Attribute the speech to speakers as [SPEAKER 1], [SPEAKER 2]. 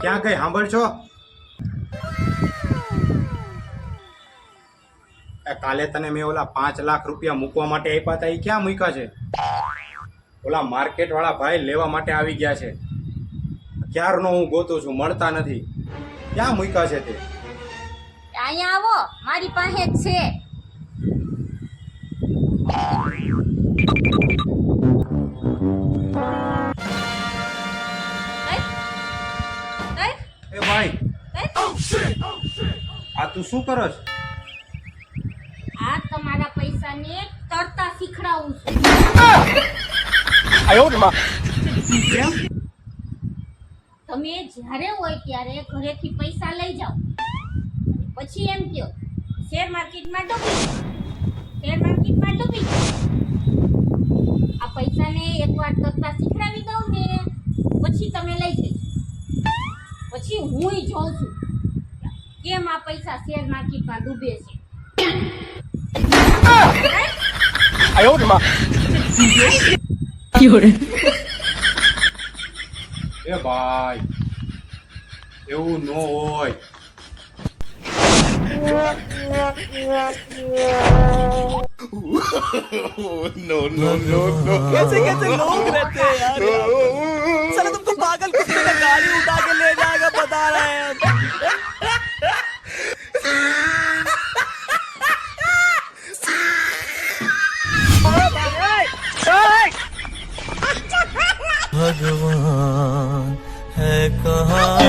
[SPEAKER 1] ક્યાં કઈ સાંભળ છો એ કાલે તને મેં ઓલા પાંચ લાખ રૂપિયા મૂકવા માટે આપ્યા હતા એ ક્યાં મૂક્યા છે? ઓલા માર્કેટ વાળા ભાઈ લેવા માટે આવી ગયા છે. ક્યારનો હું ગોતું છું, મળતા નથી. ક્યાં મૂક્યા છે તે?
[SPEAKER 2] અહીંયા આવો, મારી પાસે છે.
[SPEAKER 1] એ ભાઈ. આ તું શું કરો છો?
[SPEAKER 2] આ તમારા પૈસાને તરતા શીખડાવું છું.
[SPEAKER 1] કેમ
[SPEAKER 2] તમે જ્યારે હોય ત્યારે ઘરેથી પૈસા લઈ જાઓ. પછી એમ કહો શેર માર્કેટમાં ડૂબી. શેર માર્કેટમાં ડૂબી ગયો. આ પૈસાને એકવાર તરતા શીખડાવી દઉં ને પછી તમે લઈ જજો પછી હુંય જોઉં છું કેમ આ પૈસા શેર માર્કેટમાં ડૂબે છે
[SPEAKER 1] એ ભાઈ એવું ન હોય
[SPEAKER 3] कैसे कैसे लोग रहते हैं यार यहाँ? साला तुमको पागल कुत्ते का गाड़ी उठा ভগবান है कहा